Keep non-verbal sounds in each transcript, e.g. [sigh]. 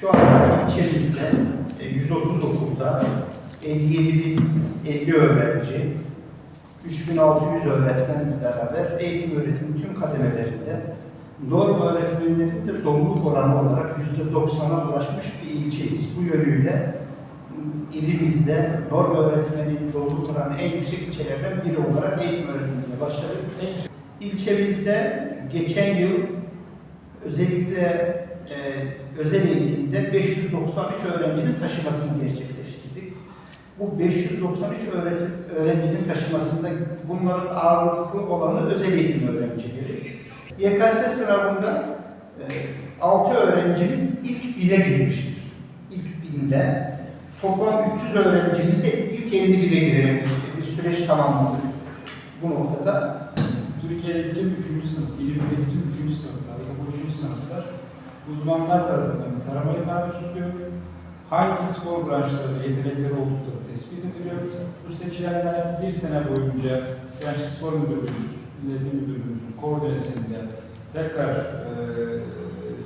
Şu an ilçemizde e, 130 okulda 57.050 öğrenci, 3600 öğretmenle beraber eğitim öğretim tüm kademelerinde norm öğretmenlerin de doluluk oranı olarak %90'a ulaşmış bir ilçeyiz. Bu yönüyle m, ilimizde norm öğretmenin doluluk oranı en yüksek ilçelerden biri olarak eğitim öğretimimize başladık. İlçemizde geçen yıl özellikle e, özel eğitimde 593 öğrencinin taşımasını gerçekleştirdik. Bu 593 öğretim, öğrencinin taşımasında bunların ağırlıklı olanı özel eğitim öğrencileri. YKS sınavında e, 6 öğrencimiz ilk bine girmiştir. İlk binde. Toplam 300 öğrencimiz de ilk 51'e girerek bir süreç tamamladık. Bu noktada Türkiye'deki tüm 3. sınıf, ilimizdeki tüm 3. sınıflar, ilkokul 3. sınıflar uzmanlar tarafından bir taramaya tabi tutuluyor. Hangi spor branşlarında yetenekleri oldukları tespit ediliyor. Bu seçilenler bir sene boyunca Gençlik Spor Müdürlüğümüz, Milletim Müdürlüğümüzün koordinesinde tekrar e,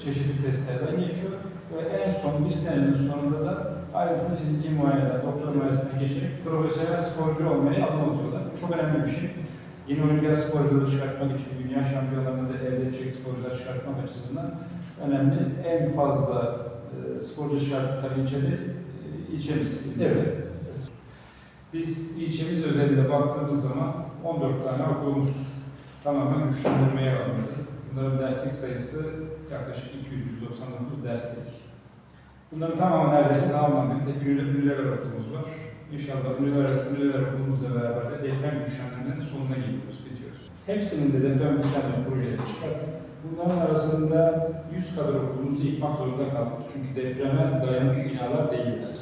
çeşitli testlerden geçiyor. Ve en son bir senenin sonunda da ayrıntılı fiziki muayeneler, doktor muayenesine geçerek profesyonel sporcu olmayı adım atıyorlar. Çok önemli bir şey. Yeni olimpiyat sporcuları çıkartmak için, dünya şampiyonlarında da elde edecek sporcular çıkartmak açısından önemli. En fazla e, sporcu çıkarttıkları ilçede e, ilçemiz. Evet. Biz ilçemiz özelinde baktığımız zaman 14 tane okulumuz tamamen güçlendirmeye alındı. Bunların derslik sayısı yaklaşık 299 derslik. Bunların tamamı neredeyse tamamlandı. Bir tek ünlüler okulumuz var. İnşallah ünlüler, ünlüler okulumuzla beraber de deprem güçlendirmenin sonuna geliyoruz, bitiyoruz. Hepsinin de deprem güçlendirme projeleri çıkarttık. Bunların arasında 100 kadar okulumuzu yıkmak zorunda kaldık. Çünkü depreme dayanıklı binalar değiller.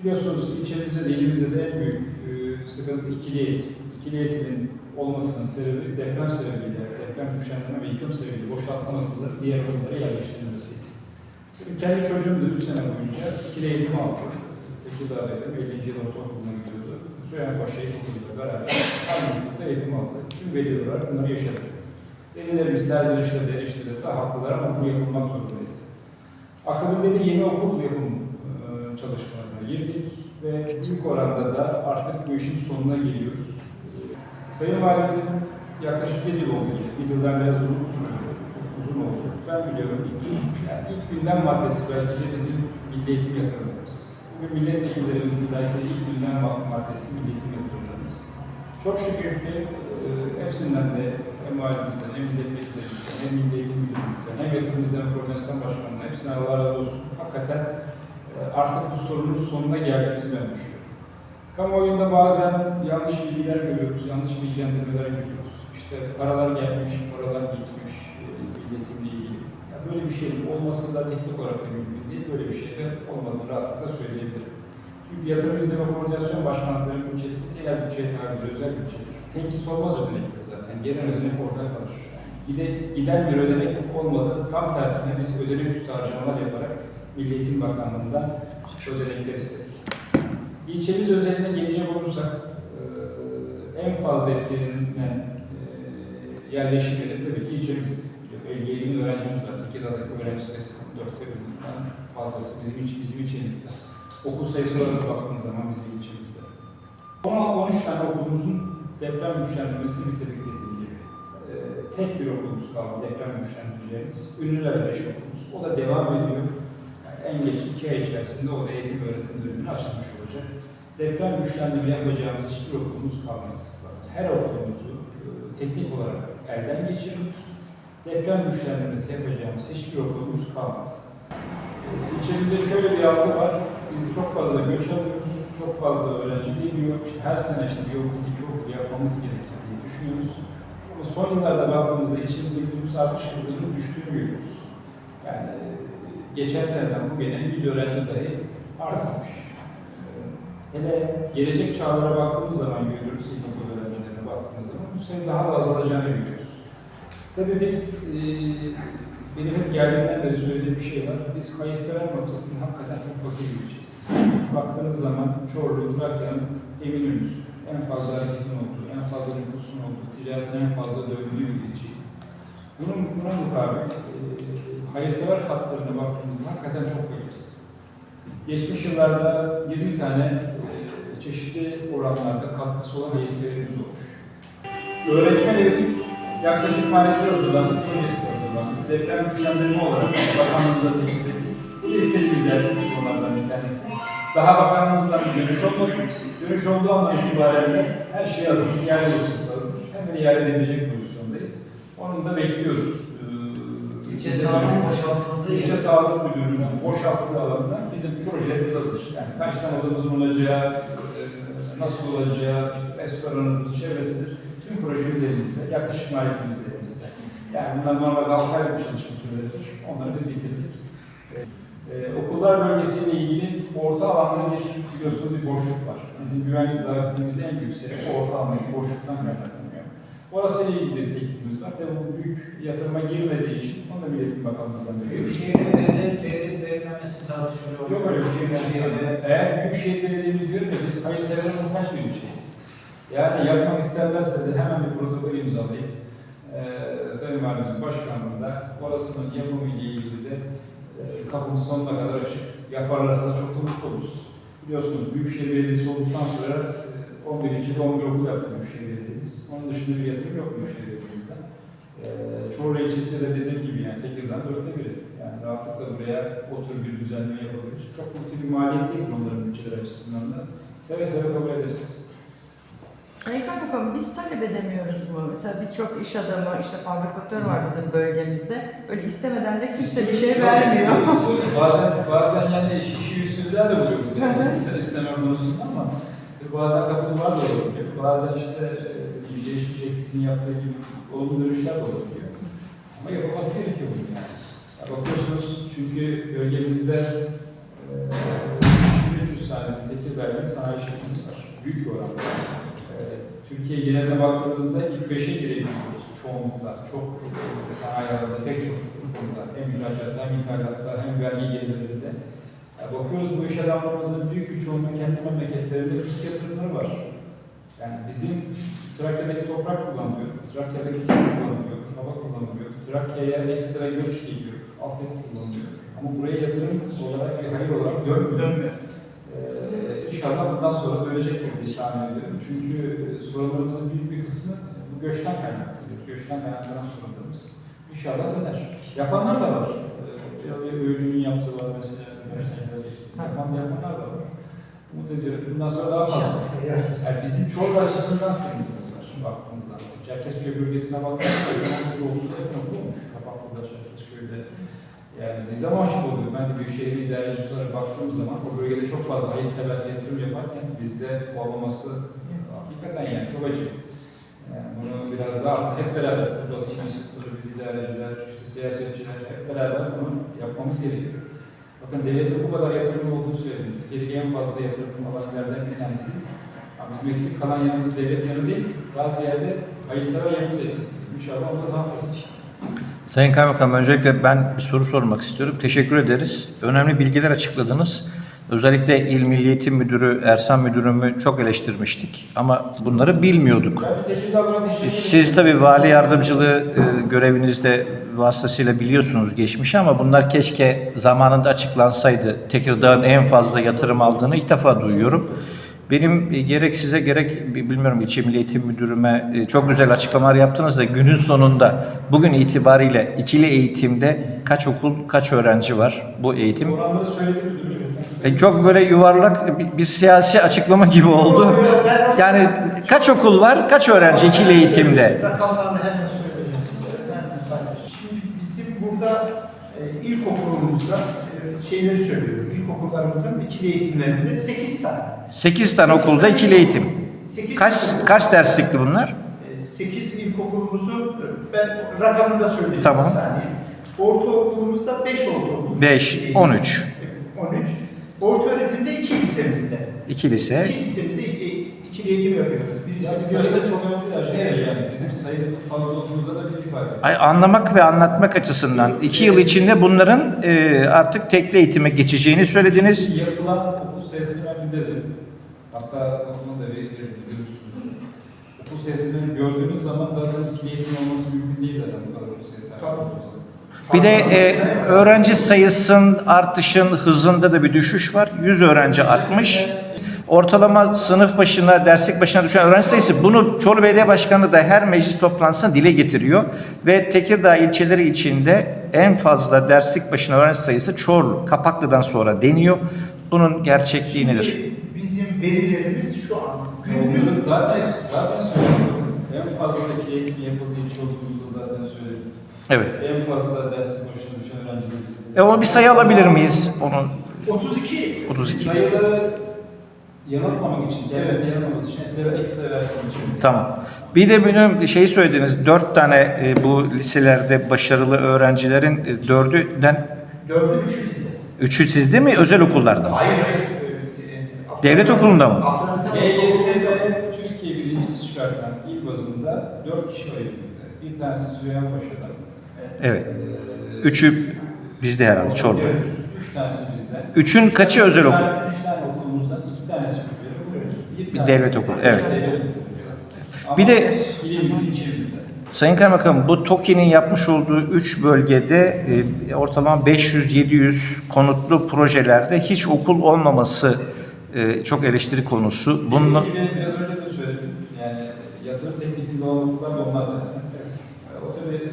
Biliyorsunuz ilçemizde de ilimizde de en büyük e, sıkıntı ikili eğitim. İkili eğitimin olmasının sebebi deprem sebebiyle, deprem güçlendirme ve yıkım sebebiyle boşaltılan okulları diğer okullara yerleştirilmesiydi. Benim kendi çocuğum da 3 sene boyunca ikili eğitim aldı. Tekirdağ'daydı, 50. yıl ortaokuluna gidiyordu. Sürenpaşa İlkokulu'yla beraber aynı okulda eğitim aldı. Tüm veli olarak bunları yaşadı. Velilerimiz serzenişleri de eleştirdi, daha haklılar ama bu yapılmak zorundayız. Akabinde de yeni okul yapım çalışmalarına girdik ve büyük oranda da artık bu işin sonuna geliyoruz. Sayın Valimizin yaklaşık bir yıl oldu. Bir yıldan biraz uzun, uzun, oldu. uzun oldu. Ben biliyorum yani ilk gündem maddesi belki de bizim milli eğitim yatırımlarımız. Bugün milletvekillerimizin de ilk gündem maddesi milli eğitim yatırımlarımız. Çok şükür ki hepsinden de hem valimizden, hem milletvekillerimizden, hem milli eğitim hem yatırımcıların koordinasyon başkanından hepsine Allah razı olsun. Hakikaten e, artık bu sorunun sonuna geldiğimizi ben düşünüyorum. Kamuoyunda bazen yanlış bilgiler görüyoruz, yanlış bilgilendirmeler görüyoruz. İşte paralar gelmiş, paralar gitmiş, e, milletimle ilgili. Ya böyle bir şeyin olması da teknik olarak da mümkün değil, böyle bir şey de olmadığını rahatlıkla söyleyebilirim. Çünkü yatırım izleme koordinasyon başkanlıklarının bütçesi genel bütçeye tabidir, özel bütçedir. Tenkis olmaz ödenektir zaten, genel ödenek orada kalır. Gide, giden bir ödenek olmadı, tam tersine biz ödenek üstü harcamalar yaparak Milli Eğitim Bakanlığı'ndan ödenekler istedik. İlçemiz özeline gelecek olursak, en fazla etkilenen eee, yerleşim yeri tabii ki ilçemiz. 57 bin öğrencimiz var. Tekirdağ'daki öğrenci sayısı dörtte birinden fazlası bizim, ilç, bizim ilçemizde. Okul sayısı olarak baktığınız zaman bizim ilçemizde. 13 tane okulumuzun deprem güçlendirmesini bitirdik tek bir okulumuz kaldı deprem güçlendireceğimiz. Ünlüler 5 okulumuz. O da devam ediyor. Yani en geç 2 ay içerisinde o da eğitim öğretim bölümünü açılmış olacak. Deprem güçlendirme yapacağımız hiçbir okulumuz kalmaz. Her okulumuzu e, teknik olarak elden geçirdik. Deprem güçlendirmesi yapacağımız hiçbir okulumuz kalmaz. E, İçerimizde şöyle bir algı var. Biz çok fazla göç alıyoruz, çok fazla öğrenci geliyor. İşte her sene işte bir okul, iki okul yapmamız gerekir diye düşünüyoruz. Son yıllarda baktığımızda içimizdeki nüfus artış hızının düştüğünü görüyoruz. Yani e, geçen seneden bugüne 100 öğrenci dahi artmamış. E, Hele gelecek çağlara baktığımız zaman görüyoruz, ilkokul öğrencilerine baktığımız zaman bu sene daha da azalacağını görüyoruz. Tabii biz, e, benim hep geldiğimden beri söylediğim bir şey var. Biz kayıtsever noktasında hakikaten çok göreceğiz. Baktığınız zaman Çorlu, Trakya'nın Eminönü'nüz, en fazla hareketin olduğu, en fazla nüfusun olduğu, ticaretin en fazla döndüğü bir ilçeyiz. Bunun, buna mukabil e, hayırsever katkılarına baktığımızda hakikaten çok bakırız. Geçmiş yıllarda 20 tane e, çeşitli oranlarda katkısı olan hayırseverimiz olmuş. Öğretmenlerimiz yaklaşık maliyetler hazırlandı, projesi hazırlandı. Deprem güçlendirme olarak bakanlığımıza teklif ettik. Bu da istediğimiz konulardan bir tanesi. Daha bakanlığımızdan bir dönüş olmadı. Dönüş olduğu andan itibaren de her şey hazır, ihale dosyası hazır. Hemen ihale edilecek pozisyondayız. Onu da bekliyoruz. Ee, İlçe sağlık boşaltıldığı İlçe. Sağlık Müdürlüğümüzün boşalttığı alanda bizim projelerimiz hazır. Yani kaç tane odamızın olacağı, e, nasıl olacağı, işte restoranın çevresidir. Tüm projemiz elimizde, yaklaşık maliyetimiz elimizde. Yani bunlar normalde 6 aylık bir çalışma süreleridir. Onları biz bitirdik. E, e, okullar bölgesiyle ilgili orta alanda bir biliyorsunuz bir boşluk var. Bizim güvenlik zabitimizde en büyük sebep o orta alandaki boşluktan kaynaklanıyor. Orasıyla ilgili bir teklifimiz var. Tabii bu büyük yatırıma girmediği için onu da Milletin Bakanlığımızdan bekliyoruz. Büyükşehir'e devlet, devlet verilmemesi tartışılıyor. Yok öyle bir şey. Büyükşehir'e Eğer Büyükşehir Belediye'miz diyorum ya biz hayırseverlere muhtaç bir ilçeyiz. Yani yapmak isterlerse de hemen bir protokol imzalayıp eee Sayın Valimizin başkanlığında orasının yapımı ile ilgili de eee kapımız sonuna kadar açık. Yaparlarsa da çok da mutlu oluruz. Biliyorsunuz Büyükşehir Belediyesi olduktan sonra eee, 11 ilçede 11 okul yaptı Büyükşehir Belediye'miz. Onun dışında bir yatırım yok Büyükşehir Belediye'mizden. Eee Çorlu ilçesi de dediğim gibi yani Tekirdağ dörtte biri. Yani rahatlıkla buraya o tür bir düzenleme yapabilir. Çok mutlu bir maliyet değildir onların bütçeleri açısından da. Seve seve kabul ederiz. Sayın Kaymakam biz talep edemiyoruz mu? Mesela birçok iş adamı, işte fabrikatör var bizim bölgemizde. Öyle istemeden de kimse bir şey vermiyor. [laughs] bazen, bazen yani işi, yüzsüzler de buluyoruz. Yani ister istemem konusunda ama bazen kapı duvar da olabiliyor. Bazen işte e, gelişmiş eksikliğin yaptığı gibi olumlu dönüşler de olabiliyor. Ama yapılması gerekiyor bunun yani. Ya bakıyorsunuz çünkü bölgemizde e, 300 tane bizim Tekirdağ'ın sanayi şirketi var. Büyük bir oranda. Türkiye geneline baktığımızda ilk 5'e girebiliyoruz çoğunlukla. Çok sanayi alanında pek çok konuda hem ihracatta hem ithalatta hem vergi gelirlerinde. Ya bakıyoruz bu iş adamlarımızın büyük bir çoğunluğu kendi memleketlerinde büyük yatırımları var. Yani bizim Trakya'daki toprak kullanılıyor, Trakya'daki su kullanılıyor, hava kullanılıyor, Trakya'ya ekstra göç geliyor, altyapı kullanılıyor. Ama buraya yatırım olarak bir hayır olarak dönmüyor. Ee, inşallah bundan sonra dönecektir diye tahmin ediyorum. Çünkü e, sorunlarımızın büyük bir kısmı bu göçten kaynaklanıyor. Göçten kaynaklanan sorunlarımız. İnşallah döner. Yapanlar da var. Ee, öğücünün yaptığı var mesela. Göçten. Yapan yapanlar da var. Umut ediyorum. Bundan sonra daha fazla. Yani bizim Çorlu açısından sıkıntımız var baktığımız zaman. Çerkezköy bölgesine baktığımızda önemli bir 30'a yakın okul olmuş. Kapaklı'da, Çerkezköy'de. Yani bizde mahcup oluyor. Ben de Büyükşehir İdarecisi olarak baktığım zaman o bölgede çok fazla hayırsever yatırım yaparken bizde olmaması hakikaten yani çok acı. Yani bunu biraz daha artık hep beraber sırf basın mensupları, biz idareciler, işte siyasetçiler hep beraber bunu yapmamız gerekiyor. Bakın devletin bu kadar yatırım olduğunu söyledim. Türkiye'deki en fazla yatırım alan yerlerden bir tanesiyiz. Ama bizim eksik kalan yanımız devlet yanı değil. Bazı yerde hayırsever yanımız eksik. İnşallah onu da daha fazla. Sayın Kaymakam öncelikle ben bir soru sormak istiyorum. Teşekkür ederiz. Önemli bilgiler açıkladınız. Özellikle İl Milli Eğitim Müdürü, Ersan Müdürümü çok eleştirmiştik. Ama bunları bilmiyorduk. Siz tabii vali yardımcılığı e, görevinizde vasıtasıyla biliyorsunuz geçmişi ama bunlar keşke zamanında açıklansaydı. Tekirdağ'ın en fazla yatırım aldığını ilk defa duyuyorum. Benim e, gerek size gerek bi- bilmiyorum ilçe milli eğitim müdürüme e, çok güzel açıklamalar yaptınız da günün sonunda bugün itibariyle ikili eğitimde kaç okul kaç öğrenci var bu eğitim? E, çok böyle yuvarlak bir, bir siyasi açıklama gibi oldu. Yani kaç okul var kaç öğrenci ikili eğitimde? Rakamlarını hemen söyleyeceğim size. Hemen paylaşayım. Şimdi bizim burada e, ilkokulumuzda şeyleri söylüyorum. İlkokullarımızın ikili eğitimlerinde 8 tane. 8 tane okulda ikili eğitim. 8 Kaç kaç derslikli bunlar? 8 ilkokulumuzu ben rakamını da söyleyeyim Tamam. bir saniye. Ortaokulumuzda 5 ortaokul. 5, 13. 13. Orta öğretimde 2 lisemizde. İki lise. 2 lisemizde e, ikili eğitim yapıyoruz. Ya Birisi bizim sayıda çok önemli bir Evet. evet. yani. Bizim sayımız fazla olduğumuzda da biz ifade ediyoruz. Ay, anlamak ve anlatmak açısından iki yıl içinde bunların e, artık tekli eğitime geçeceğini söylediniz. Yapılan okul ben bildirdim. Hatta onu da bir görürsünüz. Okul sayısını gördüğünüz zaman zaten ikili eğitim olması mümkün değil zaten bu kadar okul. Tabii. Bir de e, öğrenci sayısının artışın hızında da bir düşüş var. 100 öğrenci artmış. Ortalama sınıf başına, derslik başına düşen öğrenci sayısı bunu Çorlu Belediye Başkanı da her meclis toplantısında dile getiriyor. Ve Tekirdağ ilçeleri içinde en fazla derslik başına öğrenci sayısı Çorlu, Kapaklı'dan sonra deniyor. Bunun gerçekliği nedir? Bizim verilerimiz şu an günlük zaten zaten söyledim. En fazla eğitim yapıldığı için olduğumuzda zaten söyledim. Evet. En fazla dersin başına düşen öğrenciler bizde. E onu bir sayı alabilir miyiz? Onu 32 32. Sayıları yanıltmamak için, kendisini yanıltmamak için sizlere ekstra versin için. Tamam. Bir de benim şeyi söylediniz. Dört tane e, bu liselerde başarılı öğrencilerin e, dördünden dördü üçü bizde. üçü sizde mi? Özel okullarda mı? Hayır hayır. e, Devlet okulunda mı? EGS'de Türkiye birincisi çıkartan il bazında dört kişi var elimizde. Bir tanesi Süleyman Paşa'dan. Evet. Ee, Üçü bizde herhalde Çorlu. Buluyoruz. Üç tanesi bizden. Üçün kaçı özel okul? Üç tane okulumuzdan iki tanesi özel buluyoruz. Bir devlet okulu, evet. Bir de-. Sayın Kaymakam bu TOKİ'nin yapmış olduğu 3 bölgede e, ortalama 500-700 konutlu projelerde hiç okul olmaması e, çok eleştiri konusu. Bununla, biraz önce de söyledim. Yani yatırım teknikinde da olmaz zaten. O tabii e,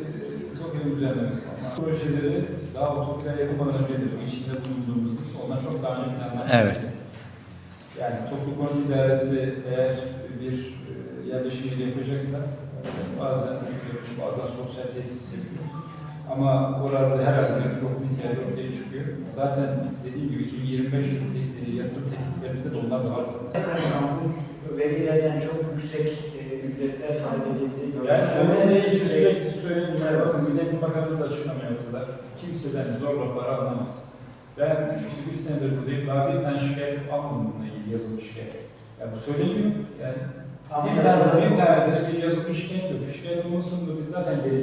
TOKİ'nin düzenlemesi ama projeleri daha o TOKİ'ler yapılmadan önce de içinde bulunduğumuz liste onlar çok daha önce planlanmış. Evet. Yani toplu konut idaresi eğer bir e, yerleşim yeri yapacaksa e, bazen bazen sosyal tesis yapıyor. Ama orada herhalde bir okul ihtiyacı ortaya çıkıyor. Zaten dediğim gibi 2025 yılı e, yatırım tekliflerimizde de onlar da var zaten. Kaymakamın verilerden çok yüksek ücretler talep edildiği Yani şöyle görülüyor. ne işte sürekli söylüyorum. Bakın Milletin Bakanımız açıklamaya ortada. Kimseden zorla para alamaz. Ben işte bir senedir buradayım. Daha bir tane şikayet almadım bununla ilgili yazılı şikayet. Yani bu söyleniyor. Yani bir tane, bir tane bir yazılı şikayet yok. Şikayet olmasında biz zaten. Öyle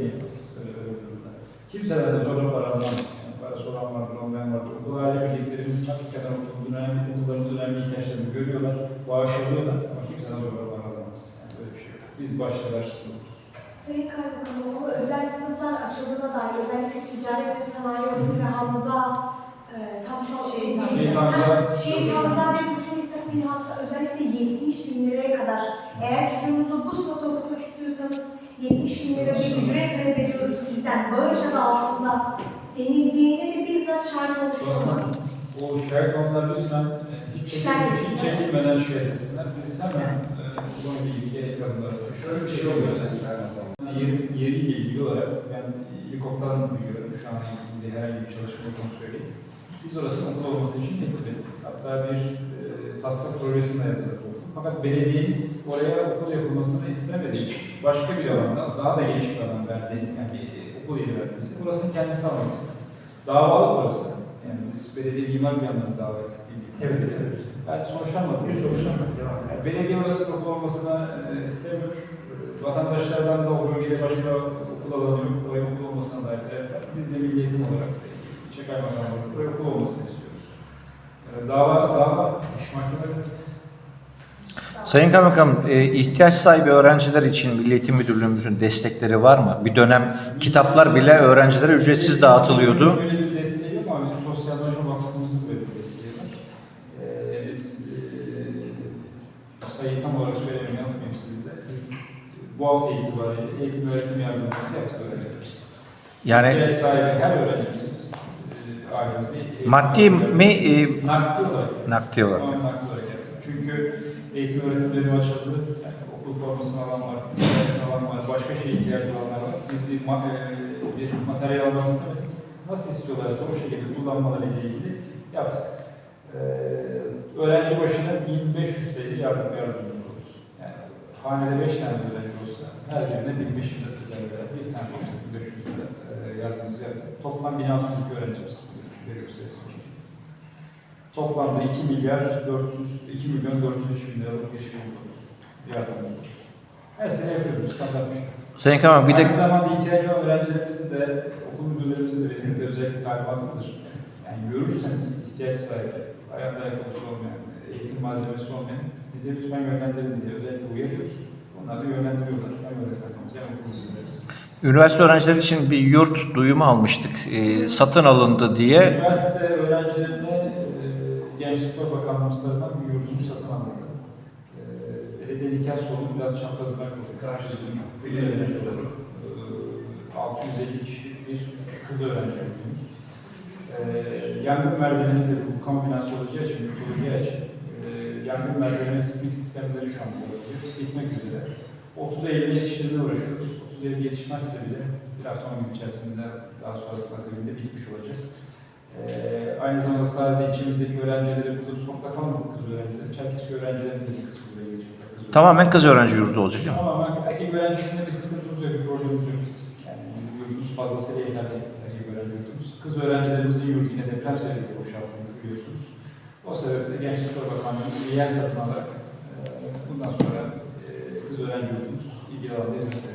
durumda. Kimseden de zorla para alamaz. Yani para soran vardır, olmayan vardır. Okul aile birliklerimiz hakikaten okulumuzun önemli, okullarımızın önemli ihtiyaçlarını görüyorlar, bağış alıyorlar ama kimseden zorla para alamaz. Yani böyle bir şey yok. Biz başta başlıyoruz. Sayın Kaymakamım, özel sınıflar açıldığına dair özellikle ticaret ve sanayi odası ve Hamza e, tam şu an Şehit Hamza. Şehit Hamza Füsun İshak Bilhassa özellikle 70 bin liraya kadar eğer çocuğunuzu bu sınıfta okutmak istiyorsanız 70 bin lira bir ücret talep ediyoruz sizden bağış adı altında denildiğini ve bizzat şahit olmuştum. O şahit olanlar lütfen e, hiç, Şikayet hiç etsinler. Biz hemen e, bu konuyla ilgili atıyoruz. Şöyle bir şey oluyor. Yeri, yeriyle ilgili olarak ben helikopterden duyuyorum. Şu an ilgili herhangi bir çalışma olduğunu söyleyeyim. Biz orasının okul olması için teklif ettik. Hatta bir e, taslak projesinde yazdık. Fakat belediyemiz oraya okul yapılmasını istemedi. Başka bir alanda, daha da geniş bir alan verdi. Yani bir e, okul yeri verdi bize. Burasını kendisi almak istedi. Davalı burası. Yani biz belediye mimar bir yandan dava ettik. Evet, evet. Yani sonuçlanmadı. Bir sonuçlanmak devam. Yani belediye orası okul olmasını e, istemiyor. Vatandaşlardan da o bölgede başka okul alanı yok. Oraya okul olmasına dair talep var. Biz de milli eğitim olarak ilçe kaymakamlığı oraya okul olmasını istiyoruz. E, dava, dava iş mahkemede Sayın Kaymakam, e, ihtiyaç sahibi öğrenciler için Milli Eğitim Müdürlüğümüzün destekleri var mı? Bir dönem kitaplar bile öğrencilere ücretsiz dağıtılıyordu. Böyle bir desteği yok ama bizim sosyalleşme vakfımızın böyle bir desteği var. Ee, biz e, sayıyı tam olarak söylemeye yapmayayım sizde. Bu hafta itibariyle eğitim öğretim yardımımızı yaptık öğrencilerimiz. Yani Ev sahibi her öğrencimiz eğitim- maddi mi, e, Nakdi olarak. nakdi olarak? Tamamen nakdi olarak yaptık. Çünkü eğitim öğretim bölümü açıldı. Yani okul formasını alan var, dersini alan var, başka şeye ihtiyacı olanlar var. Biz bir, ma- e, bir materyal istemedik. Nasıl istiyorlarsa o şekilde kullanmaları ile ilgili yaptık. Ee, öğrenci başına 1500 TL yardım yardımcı oluruz. Yani hanede 5 tane öğrenci olsa her birine 1500 lira bir tane olsa 1500 lira e, yardımımızı yaptık. Toplam 1602 öğrencimiz veri gösterisi. Toplamda 2 milyar 400, 2 milyon 403 bin liralık bir şey olur. Yardımcı. Her sene yapıyoruz standart bir şey. Sayın Kaymakam bir de Aynı zamanda ihtiyacı olan öğrencilerimizin de okul müdürlerimizin de benim de özellikle talimatıdır. Yani görürseniz ihtiyaç sahibi, ayakta ayakkabısı olmayan, eğitim malzemesi olmayan bize lütfen yönlendirin diye özellikle uyarıyoruz. Onlar da yönlendiriyorlar. Hem okul müdürlerimiz. Üniversite öğrencileri için bir yurt duyumu almıştık. Ee, satın alındı diye. Üniversite öğrencilerine e, Gençlik Spor tarafından bir yurdumuş satın alındı. E, belediye nikah sorunu biraz çaprazına koyduk. Karşısında e, 650 kişilik bir kız öğrenci yurdumuz. E, yangın merkezimiz de bu kamu binası olacağı için, olacağı için e, yangın merkezine spring sistemleri şu an kullanılıyor. Bitmek üzere. 30 Eylül yetiştirmeye uğraşıyoruz. 30 Eylül yetişmezse bile bir hafta 10 gün içerisinde daha sonrasında akabinde bitmiş olacak. Ee, aynı zamanda sadece içimizdeki öğrencileri burada tutmakla kalmadık kız öğrencileri. Çerkezköy öğrencilerinin de kısmı buraya gelecek. Kız. Tamamen kız öğrenci yurdu olacak değil mi? Tamamen erkek öğrencilerinde bir sıkıntımız yok, bir problemimiz yok. Biz. Yani bizim yurdumuz fazlasıyla yeterli erkek öğrenci yurdumuz. Kız öğrencilerimizin yurdu yine deprem sebebiyle boşalttığını biliyorsunuz. O sebeple Gençlik Spor Bakanlığı bir yer satın alarak e, bundan sonra e, kız öğrenci yurdumuz ilgili alanda hizmet verecek.